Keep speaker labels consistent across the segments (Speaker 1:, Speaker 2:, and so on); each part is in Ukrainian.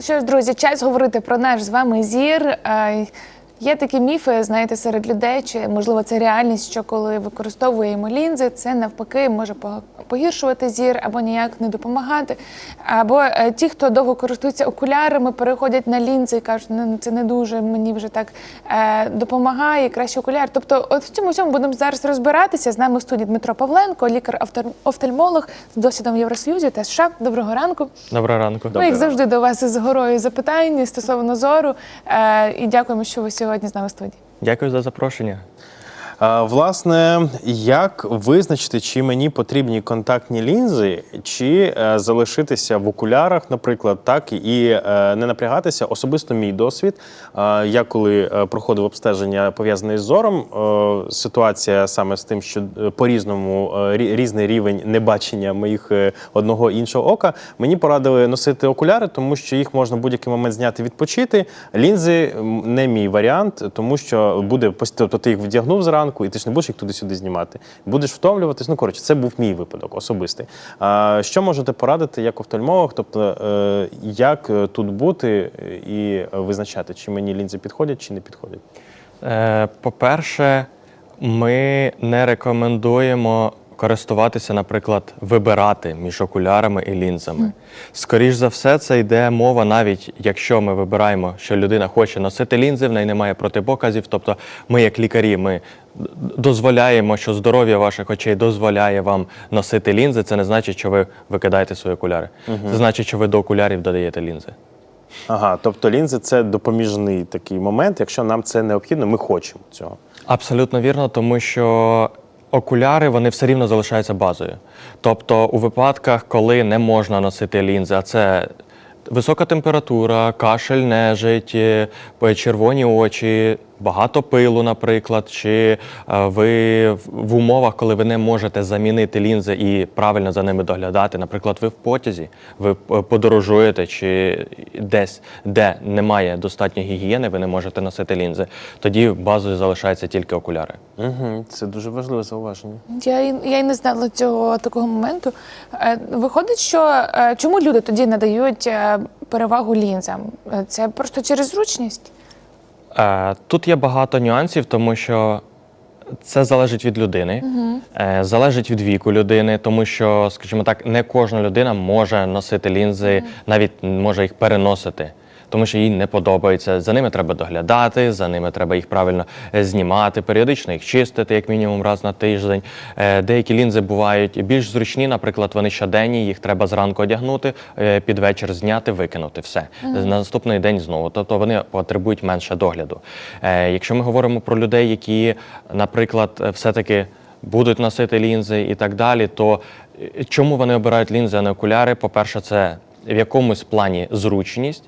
Speaker 1: Що ж, друзі, час говорити про наш з вами зір. Є такі міфи, знаєте, серед людей, чи можливо це реальність, що коли використовуємо лінзи, це навпаки може по- погіршувати зір або ніяк не допомагати. Або е, ті, хто довго користуються окулярами, переходять на лінзи і кажуть, ну це не дуже мені вже так е, допомагає, краще окуляр. Тобто, от в цьому всьому будемо зараз розбиратися. З нами в студії Дмитро Павленко, лікар-офтальмолог з досвідом в Євросоюзі та США. Доброго ранку.
Speaker 2: Доброго ранку.
Speaker 1: Ну, як завжди, до вас із горою запитань стосовно зору. Е, і дякуємо, що ви сьогодні з нами в студії.
Speaker 2: Дякую за запрошення.
Speaker 3: Власне, як визначити, чи мені потрібні контактні лінзи, чи е, залишитися в окулярах, наприклад, так і е, не напрягатися. Особисто мій досвід. Я коли е, проходив обстеження пов'язане з зором, ситуація саме з тим, що е, по-різному е, рі- різний рівень небачення моїх одного іншого ока, мені порадили носити окуляри, тому що їх можна будь-який момент зняти, відпочити. Лінзи не мій варіант, тому що буде тобто ти їх вдягнув зранку, і ти ж не будеш їх туди-сюди знімати. Будеш втомлюватись. Ну коротше, це був мій випадок особистий. А, що можете порадити як офтальмолог? Тобто, е, як е, тут бути е, і визначати, чи мені лінзи підходять, чи не підходять?
Speaker 2: По-перше, ми не рекомендуємо користуватися, наприклад, вибирати між окулярами і лінзами. Скоріш за все, це йде мова, навіть якщо ми вибираємо, що людина хоче носити лінзи, в неї немає протипоказів. Тобто, ми, як лікарі, ми дозволяємо, що здоров'я ваших очей дозволяє вам носити лінзи. Це не значить, що ви викидаєте свої окуляри. Це значить, що ви до окулярів додаєте лінзи.
Speaker 3: Ага, тобто лінзи це допоміжний такий момент. Якщо нам це необхідно, ми хочемо цього.
Speaker 2: Абсолютно вірно, тому що окуляри вони все рівно залишаються базою. Тобто, у випадках, коли не можна носити лінзи, а це висока температура, кашель, нежить, е, червоні очі, багато пилу, наприклад, чи е, ви в- умовах, коли ви не можете замінити лінзи і правильно за ними доглядати, наприклад, ви в потязі, ви подорожуєте чи десь, де немає достатньо гігієни, ви не можете носити лінзи. Тоді базою залишаються тільки окуляри.
Speaker 3: Угу, це дуже важливе зауваження.
Speaker 1: Я, й- я й не знала цього такого моменту. Е, Виходить, що е, чому люди тоді надають е, перевагу лінзам? Е, Це просто через зручність.
Speaker 2: Е, Тут є багато нюансів, тому що це залежить від людини, е, залежить від віку людини, тому що, скажімо так, не кожна людина може носити лінзи, навіть може їх переносити. Тому що їй не подобається. За ними треба доглядати, за ними треба їх правильно е, знімати, періодично їх чистити, як мінімум раз на тиждень. Е, Деякі лінзи бувають більш зручні, наприклад, вони щоденні, їх треба зранку одягнути, е, під вечір зняти, викинути все. На наступний день знову. Тобто вони потребують менше догляду. Якщо ми говоримо про людей, які, наприклад, все-таки будуть носити лінзи і так далі, то чому вони обирають лінзи, а не окуляри? По-перше, це в якомусь плані зручність.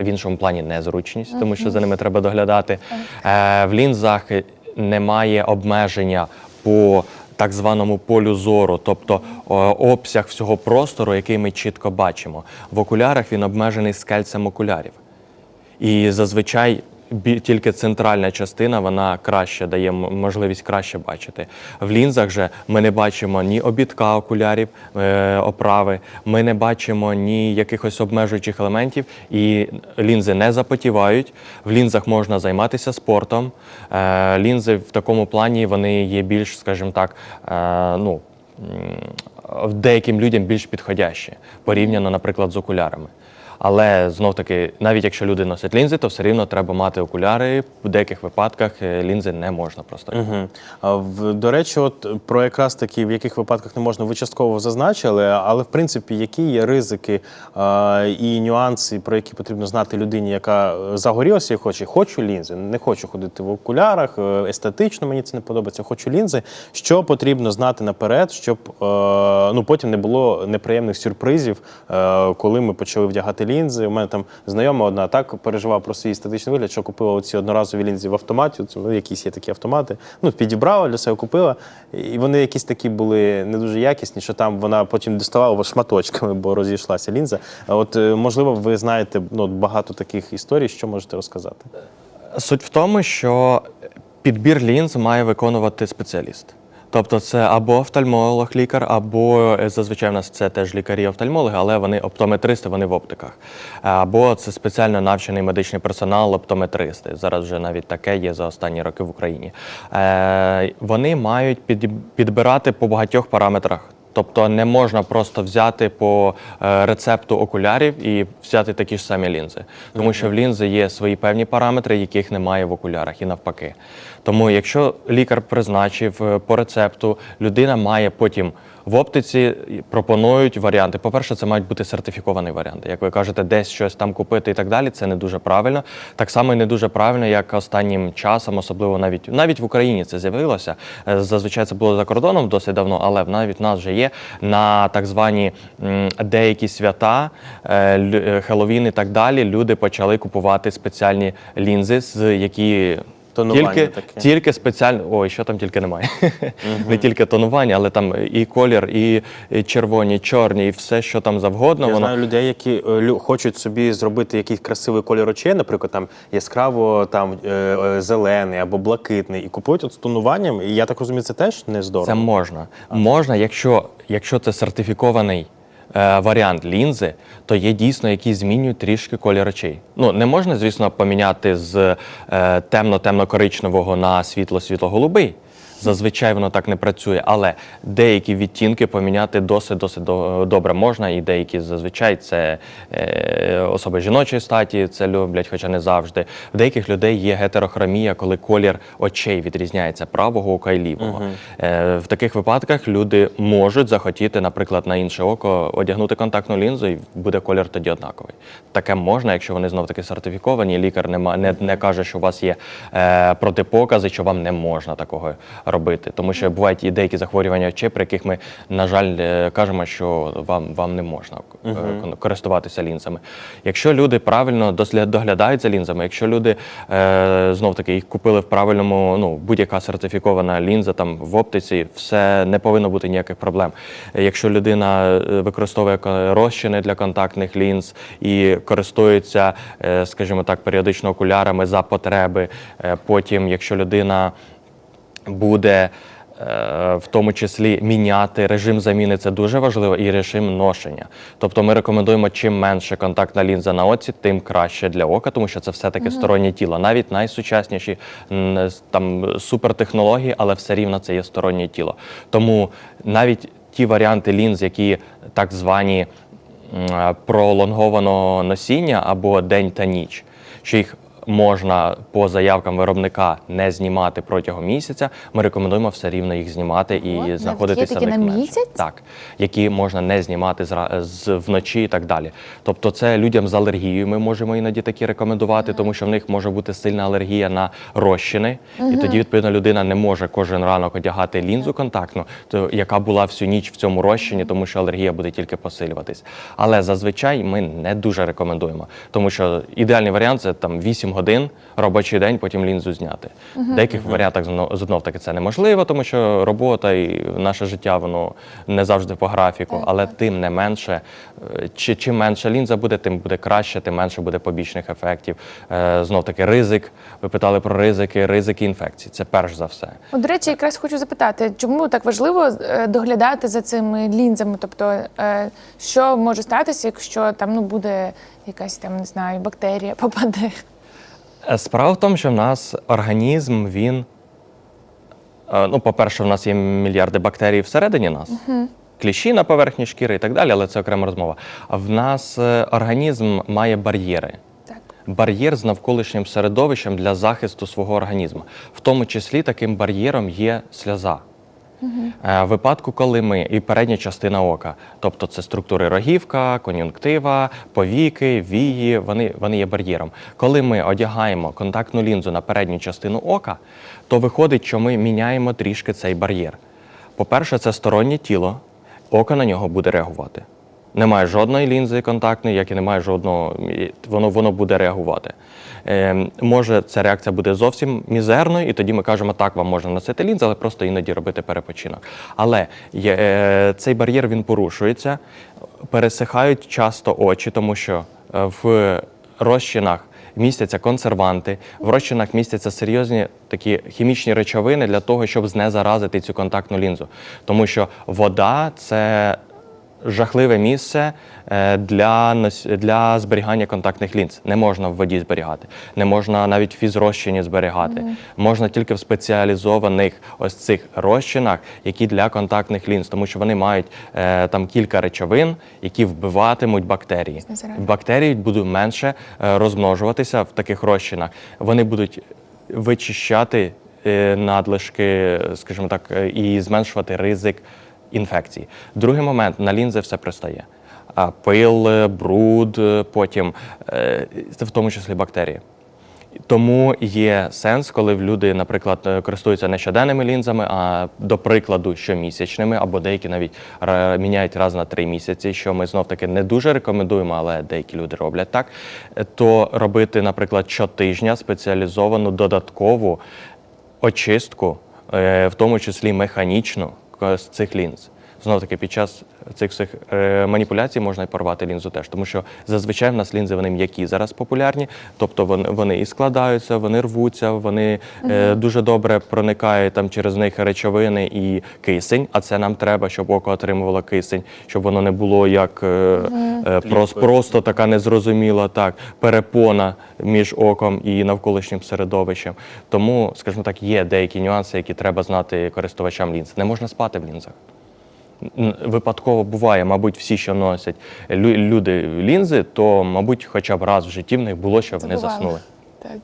Speaker 2: В іншому плані незручність, тому що за ними треба доглядати. Е, в лінзах немає обмеження по так званому полю зору, тобто о, обсяг всього простору, який ми чітко бачимо. В окулярах він обмежений скельцем окулярів. І зазвичай тільки центральна частина вона краще дає можливість краще бачити. В лінзах же ми не бачимо ні обідка окулярів, е, оправи, ми не бачимо ні якихось обмежуючих елементів, і лінзи не запотівають. В лінзах можна займатися спортом. Е, лінзи в такому плані вони є більш, скажімо так, е, ну. Деяким людям більш підходящі порівняно, наприклад, з окулярами. Але знов таки, навіть якщо люди носять лінзи, то все рівно треба мати окуляри. В деяких випадках е, лінзи не можна просто.
Speaker 3: Угу. А до речі, от про якраз таки, в яких випадках не можна, ви частково зазначили, але в принципі, які є ризики а, і нюанси, про які потрібно знати людині, яка е, загорілася і хоче, хочу лінзи, не хочу ходити в окулярах, е, естетично мені це не подобається, хочу лінзи. Що потрібно знати наперед, щоб е, ну потім не було неприємних сюрпризів, е, коли ми почали вдягати лінзи. У мене там знайома одна так переживав про свій естетичний вигляд, що купила оці одноразові лінзи в автоматі. Ну, якісь є такі автомати. Ну, підібрала для себе, купила. І вони якісь такі були не дуже якісні, що там вона потім доставала шматочками, бо розійшлася лінза. От, е, можливо, ви знаєте ну, багато таких історій, що можете розказати.
Speaker 2: Суть в тому, що підбір лінз має виконувати спеціаліст. Тобто це або офтальмолог, лікар, або е, зазвичай в нас це теж лікарі-офтальмологи, але вони оптометристи, вони в оптиках. Або це спеціально навчений медичний персонал, оптометристи. Зараз вже навіть таке є за останні роки в Україні. Е, Вони мають під, підбирати по багатьох параметрах. Тобто не можна просто взяти по е, рецепту окулярів і взяти такі ж самі лінзи, тому що в лінзи є свої певні параметри, яких немає в окулярах, і навпаки. Тому, якщо лікар призначив е, по рецепту, людина має потім в оптиці пропонують варіанти. По-перше, це мають бути сертифіковані варіанти. Як ви кажете, десь щось там купити і так далі. Це не дуже правильно. Так само і не дуже правильно, як останнім часом, особливо навіть навіть в Україні це з'явилося. Е, Зазвичай це було за кордоном досить давно, але навіть в нас вже є на так звані деякі свята, е, е, Хеллоуін і так далі. Люди почали купувати спеціальні лінзи, з які
Speaker 3: Тонування
Speaker 2: тільки,
Speaker 3: таке.
Speaker 2: тільки спеціально. Ой, що там тільки немає. Не тільки тонування, але там і колір, і, і червоні, чорні, і все, що там завгодно.
Speaker 3: Я
Speaker 2: воно
Speaker 3: знаю людей, які е, хочуть собі зробити якийсь красивий колір очей, наприклад, там яскраво там е, е, зелений або блакитний, і купують от з тонуванням. І я так розумію, це теж не здорово.
Speaker 2: Це можна. Можна, якщо, якщо це сертифікований варіант лінзи, то є дійсно, які змінюють трішки колір очей. Ну, не можна, звісно, поміняти з е, темно-темно-коричневого на світло-світло-голубий. Зазвичай воно так не працює, але деякі відтінки поміняти досить досить до- добре можна, і деякі зазвичай це е, особи жіночої статі це люблять, хоча не завжди. В деяких людей є гетерохромія, коли колір очей відрізняється правого ока і лівого. Е, в таких випадках люди можуть захотіти, наприклад, на інше око одягнути контактну лінзу, і буде колір тоді однаковий. Таке можна, якщо вони знов таки сертифіковані. Лікар не, не, не каже, що у вас є е, протипокази, що вам не можна такого робити. Тому що бувають і деякі захворювання очей, при яких ми, на жаль, е, кажемо, що вам, вам не можна кон- користуватися лінзами. Якщо люди правильно доглядають за лінзами, якщо люди е, знов таки їх купили в правильному, ну будь-яка сертифікована лінза там в оптиці, все не повинно бути ніяких проблем. Якщо людина е, використовує ко- розчини для контактних лінз і користується, скажімо так, періодично окулярами за потреби, потім, якщо людина буде е, в тому числі міняти режим заміни, це дуже важливо, і режим ношення. Тобто ми рекомендуємо, чим менше контактна лінза на оці, тим краще для ока, тому що це все-таки стороннє тіло. Навіть найсучасніші там супертехнології, але все рівно це є стороннє тіло. Тому навіть ті варіанти лінз, які так звані е, пролонгованого носіння або день та ніч, що їх можна по заявкам виробника не знімати протягом місяця. Ми рекомендуємо все рівно їх знімати і
Speaker 1: є
Speaker 2: знаходитися
Speaker 1: такі на
Speaker 2: менше.
Speaker 1: місяць?
Speaker 2: Так, які можна не знімати зра- з вночі і так далі. Тобто, це людям з алергією. Ми можемо іноді такі рекомендувати, тому що в них може бути сильна алергія на розчини, і тоді відповідно людина не може кожен ранок одягати лінзу контактну, то яка була всю ніч в цьому розчині, тому що алергія буде тільки посилюватись. Але зазвичай ми не дуже рекомендуємо, тому що ідеальний варіант це там 8 годин робочий день, потім лінзу зняти. В деяких варіантах знов, таки це неможливо, тому що робота і наше життя воно не завжди по графіку, але тим не менше, е, чи чим менше лінза буде, тим буде краще, тим менше буде побічних ефектів. Е, Знов таки ризик. Ви питали про ризики, ризики інфекцій. Це перш за все.
Speaker 1: От, до речі, якраз хочу запитати, чому так важливо е, доглядати за цими лінзами? Тобто, що може статися, якщо там ну буде якась там не знаю, бактерія попаде?
Speaker 2: Е, Справа в тому, що в нас організм, він. е, Ну, по-перше, в нас є мільярди бактерій всередині нас, кліщі на поверхні шкіри і так далі, але це окрема розмова. В нас е, організм має бар'єри.
Speaker 1: Так.
Speaker 2: Бар'єр з навколишнім середовищем для захисту свого організму. В тому числі таким бар'єром є сльоза. В випадку, коли ми і передня частина ока, тобто це структури рогівка, кон'юнктива, повіки, вії, вони, вони є бар'єром. Коли ми одягаємо контактну лінзу на передню частину ока, то виходить, що ми міняємо трішки цей бар'єр. По-перше, це стороннє тіло, око на нього буде реагувати. Немає жодної лінзи контактної, як і немає жодного, воно, воно буде реагувати. Е, може, ця реакція буде зовсім мізерною, і тоді ми кажемо, так, вам можна носити лінзи, але просто іноді робити перепочинок. Але е, цей бар'єр він порушується, пересихають часто очі, тому що е, в розчинах містяться консерванти, в розчинах містяться серйозні такі хімічні речовини для того, щоб знезаразити цю контактну лінзу. Тому що вода це жахливе місце е, для, для зберігання контактних лінз. Не можна в воді зберігати, не можна навіть в фізрозчині зберігати. Можна тільки в спеціалізованих ось цих розчинах, які для контактних лінз, тому що вони мають е, там кілька речовин, які вбиватимуть бактерії.
Speaker 1: Знезаражують.
Speaker 2: Бактерії будуть менше е, розмножуватися в таких розчинах. Вони будуть вичищати е, надлишки, скажімо так, і зменшувати ризик інфекцій. Другий момент на лінзи все пристає. А Пил, бруд, е, потім, е, в тому числі бактерії. Тому є сенс, коли люди, наприклад, е, користуються не щоденними лінзами, а до прикладу щомісячними, або деякі навіть міняють раз на три місяці, що ми знов таки не дуже рекомендуємо, але деякі люди роблять так. То робити, наприклад, щотижня спеціалізовану додаткову очистку, в тому числі механічну, з цих лінз. Знов таки, під час цих всіх е, маніпуляцій можна і порвати лінзу теж, тому що зазвичай в нас лінзи вони м'які зараз популярні, тобто вони, вони і складаються, вони рвуться, вони е, дуже добре проникають там через них речовини і кисень. А це нам треба, щоб око отримувало кисень, щоб воно не було як е, е, прос- просто така незрозуміла так перепона між оком і навколишнім середовищем. Тому, скажімо так, є деякі нюанси, які треба знати користувачам лінз. Не можна спати в лінзах. Випадково буває, мабуть, всі, що носять лю- люди лінзи, то, мабуть, хоча б раз в житті в них було, що вони заснули.
Speaker 1: Так.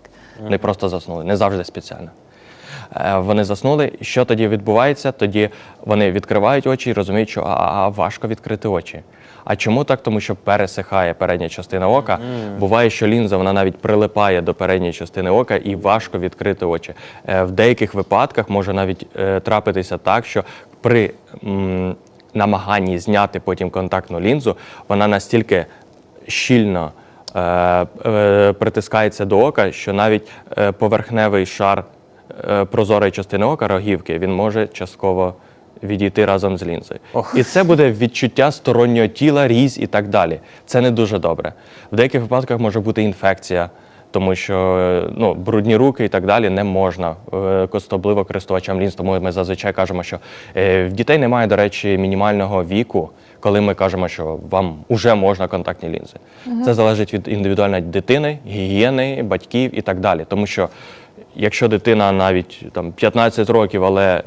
Speaker 2: Не просто заснули, не завжди спеціально. Е, Вони заснули. Що тоді відбувається? Тоді вони відкривають очі і розуміють, що а, а важко відкрити очі. А чому так? Тому що пересихає передня частина ока. Буває, що лінза вона навіть прилипає до передньої частини ока і важко відкрити очі. Е, В деяких випадках може навіть е, трапитися так, що при м, намаганні зняти потім контактну лінзу, вона настільки щільно е, е, притискається до ока, що навіть е, поверхневий шар е, прозорої частини ока, рогівки, він може частково відійти разом з лінзою. І це буде відчуття стороннього тіла, різ і так далі. Це не дуже добре. В деяких випадках може бути інфекція. Тому що е, ну, брудні руки і так далі не можна е, особливо користувачам лінз. Тому ми зазвичай кажемо, що е, в дітей немає, до речі, мінімального віку, коли ми кажемо, що вам вже можна контактні лінзи. Це залежить від індивідуальної дитини, гігієни, батьків і так далі. Тому що якщо дитина навіть там 15 років, але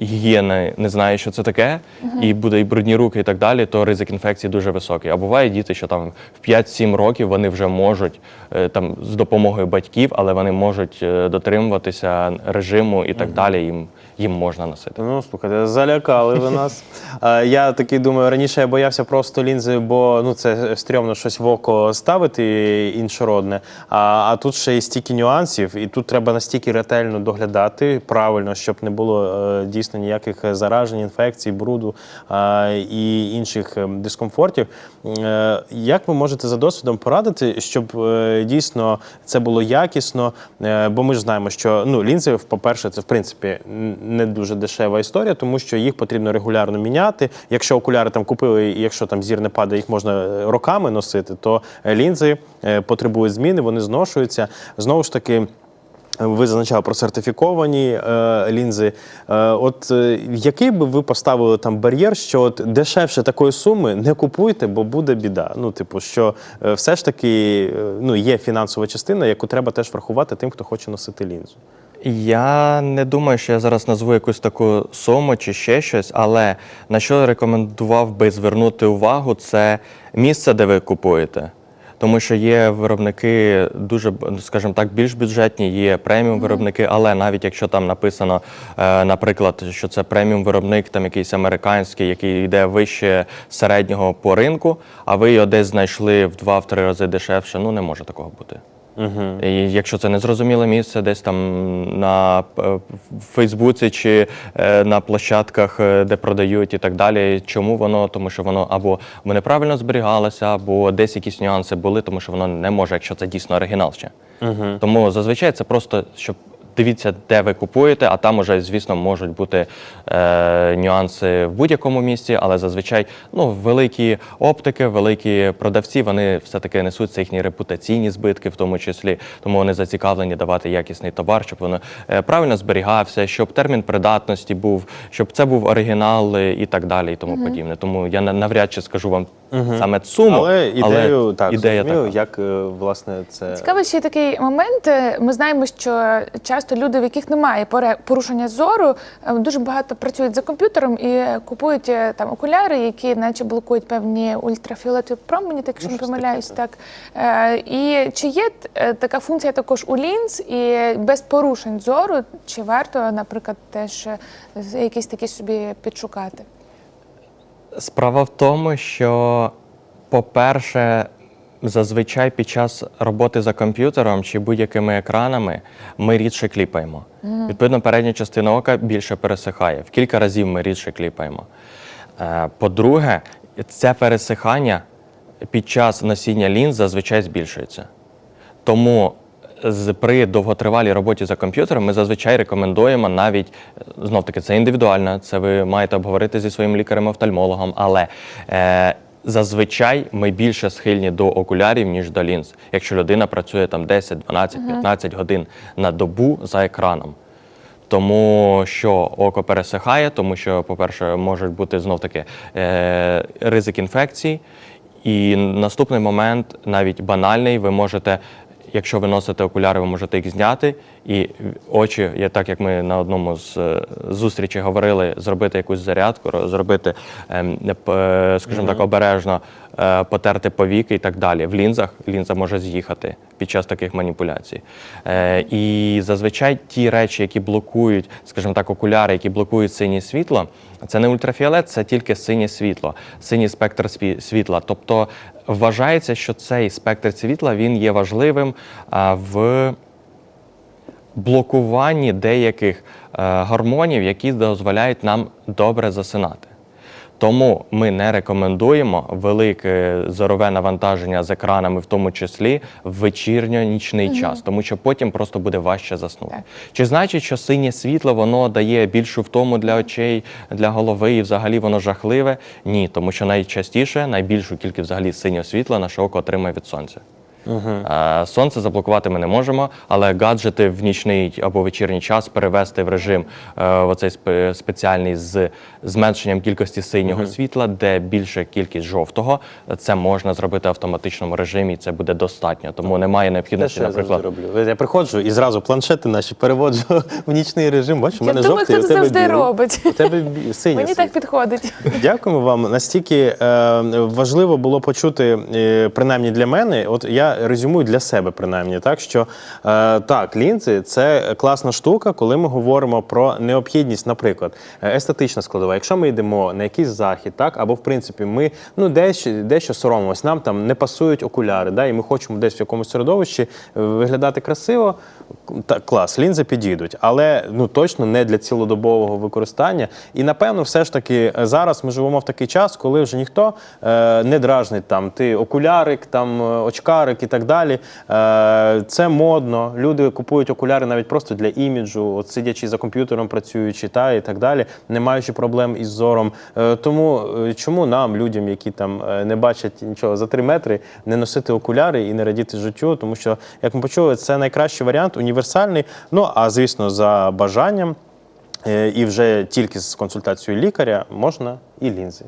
Speaker 2: гігієни не знає, що це таке, і буде і брудні руки, і так далі, то ризик інфекції дуже високий. А буває діти, що там в 5-7 років вони вже можуть е, там з допомогою батьків, але вони можуть е, дотримуватися режиму і так далі. Їм, їм можна носити.
Speaker 3: Ну, слухайте, залякали ви нас. Е, Я такий думаю, раніше я боявся просто лінзи, бо ну це стрьомно щось в око ставити іншородне. А, а тут ще й стільки нюансів, і тут треба настільки ретельно доглядати правильно, щоб не було е, дійсно ніяких заражень, інфекцій, бруду е, і інших е, дискомфортів. Е, Як ви можете за досвідом порадити, щоб е, дійсно це було якісно? Е, Бо ми ж знаємо, що ну лінзи, по-перше, це в принципі не дуже дешева історія, тому що їх потрібно регулярно міняти. Якщо окуляри там купили, і якщо там зір не падає, їх можна е, роками носити, то е, лінзи е, потребують зміни, вони зношуються. Знову ж таки. Ви зазначали про сертифіковані е, лінзи. Е, от е, який би ви поставили там бар'єр, що от дешевше такої суми не купуйте, бо буде біда. Ну, типу, що е, все ж таки е, ну, є фінансова частина, яку треба теж врахувати тим, хто хоче носити лінзу.
Speaker 2: Я не думаю, що я зараз назву якусь таку суму чи ще щось, але на що рекомендував би звернути увагу, це місце, де ви купуєте. Тому що є виробники дуже, скажімо так, більш бюджетні, є преміум виробники, але навіть якщо там написано, е, наприклад, що це преміум виробник, там якийсь американський, який йде вище середнього по ринку, а ви його десь знайшли в два-три рази дешевше, ну не може такого бути. І якщо це незрозуміле місце, десь там на е, Фейсбуці чи е, на площадках, е, де продають і так далі. Чому воно? Тому що воно або неправильно зберігалося, або десь якісь нюанси були, тому що воно не може, якщо це дійсно оригінал ще. Тому зазвичай це просто щоб дивіться, де ви купуєте, а там уже, звісно, можуть бути е, нюанси в будь-якому місці, але зазвичай ну, великі оптики, великі продавці, вони все-таки несуть їхні репутаційні збитки, в тому числі, тому вони зацікавлені давати якісний товар, щоб воно е, правильно зберігався, щоб термін придатності був, щоб це був оригінал е, і так далі, і тому подібне. Тому я на- навряд чи скажу вам саме суму,
Speaker 3: Але ідею так
Speaker 2: ідея
Speaker 3: зрозумів,
Speaker 2: така.
Speaker 3: як е, власне це
Speaker 1: Цікавий ще такий момент. Е, Ми знаємо, що часто люди, в яких немає порушення зору, е, дуже багато працюють за комп'ютером і купують там окуляри, які наче блокують певні ультрафіолетові промені, так якщо
Speaker 3: Ну,
Speaker 1: не помиляюсь,
Speaker 3: таке,
Speaker 1: так. І чи є така функція також у лінз і без порушень зору, чи варто, наприклад, теж якісь такі собі підшукати?
Speaker 2: Справа в тому, що, по-перше, зазвичай під час роботи за комп'ютером чи будь-якими екранами ми рідше кліпаємо. Відповідно, передня частина ока більше пересихає. В кілька разів ми рідше кліпаємо. Е, По-друге, це пересихання під час носіння лінз зазвичай збільшується. Тому при довготривалій роботі за комп'ютером ми зазвичай рекомендуємо навіть знов таки це індивідуально, це ви маєте обговорити зі своїм лікарем-офтальмологом, але е, зазвичай ми більше схильні до окулярів, ніж до лінз, якщо людина працює там 10, 12, 15 годин на добу за екраном. Тому що око пересихає, тому що, по-перше, можуть бути знов таки е, ризик інфекцій. І наступний момент, навіть банальний, ви можете, якщо ви носите окуляри, ви можете їх зняти, і очі, я так як ми на одному з е, зустрічей говорили, зробити якусь зарядку, ро- зробити, ем, е, скажімо так, обережно потерти повіки і так далі. В лінзах лінза може з'їхати під час таких маніпуляцій. Е, і зазвичай ті речі, які блокують, скажімо так, окуляри, які блокують синє світло, це не ультрафіолет, це тільки синє світло, синій спектр світла. Тобто вважається, що цей спектр світла він є важливим в блокуванні деяких е, гормонів, які дозволяють нам добре засинати. Тому ми не рекомендуємо велике зорове навантаження з екранами, в тому числі в вечірньо-нічний час, тому що потім просто буде важче заснути.
Speaker 1: Так.
Speaker 2: Чи значить, що синє світло воно дає більшу втому для очей, для голови і взагалі воно жахливе? Ні, тому що найчастіше найбільшу кількість взагалі синього світла наше око отримує від сонця. Е, Сонце заблокувати ми не можемо, але гаджети в нічний або вечірній час перевести в режим е, оцей спе- спеціальний з зменшенням кількості синього світла, де більша кількість жовтого, це можна зробити в автоматичному режимі, і це буде достатньо. Тому немає
Speaker 3: те,
Speaker 2: необхідності,
Speaker 3: я
Speaker 2: наприклад.
Speaker 3: роблю. Я приходжу і зразу планшети наші переводжу в нічний режим. Бачиш, у
Speaker 1: Я
Speaker 3: мене
Speaker 1: думаю,
Speaker 3: жовтий,
Speaker 1: хто це завжди
Speaker 3: білий.
Speaker 1: робить.
Speaker 3: У тебе синій.
Speaker 1: Мені так підходить.
Speaker 3: Дякуємо вам. Настільки е, важливо було почути, е, принаймні для мене, от я резюмую для себе, принаймні, так що е, так, лінзи це класна штука, коли ми говоримо про необхідність, наприклад, е, естетична складова. Якщо ми йдемо на якийсь захід, так або в принципі ми ну дещо, дещо соромимось, нам там не пасують окуляри, да, і ми хочемо десь в якомусь середовищі е, виглядати красиво. Так, клас, лінзи підійдуть, але ну точно не для цілодобового використання. І напевно, все ж таки зараз ми живемо в такий час, коли вже ніхто е, не дражнить там ти окулярик, там е, очкарик і так далі. Е, це модно. Люди купують окуляри навіть просто для іміджу, от сидячи за комп'ютером, працюючи та і так далі, не маючи проблем із зором. Е, тому е, чому нам, людям, які там не бачать нічого за три метри, не носити окуляри і не радіти життю? Тому що, як ми почули, це найкращий варіант, універсальний. Ну а звісно, за бажанням. І вже тільки з консультацією лікаря можна і лінзи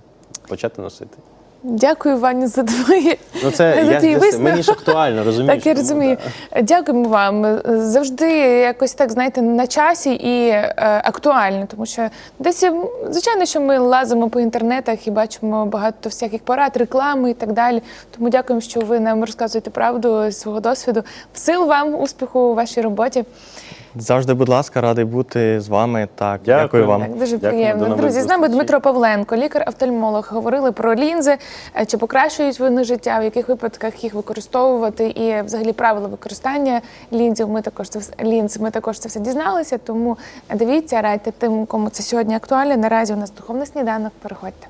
Speaker 3: почати носити.
Speaker 1: Дякую, Ваня, за твої
Speaker 3: Ну це
Speaker 1: за твій висновок.
Speaker 3: мені ж актуально, розумієш?
Speaker 1: Так, я розумію.
Speaker 3: да.
Speaker 1: Дякуємо вам. Завжди якось так, знаєте, на часі і е, актуально, тому що десь, звичайно, що ми лазимо по інтернетах і бачимо багато всяких порад, реклами і так далі. Тому дякуємо, що ви нам розказуєте правду свого досвіду. Сил вам, успіху у вашій роботі.
Speaker 2: Завжди, будь ласка, радий бути з вами. Так,
Speaker 3: Дякую.
Speaker 2: дякую вам.
Speaker 1: Так, дуже
Speaker 3: Дякую,
Speaker 1: приємно.
Speaker 3: до
Speaker 1: Друзі, з нами. Дмитро Павленко, лікар-офтальмолог. Говорили про лінзи, е, чи покращують вони життя, в яких випадках їх використовувати, і взагалі правила використання лінзів. Ми також це лінз. Ми також це все дізналися. Тому дивіться, радьте тим, кому це сьогодні актуально. Наразі у нас духовний сніданок. Переходьте.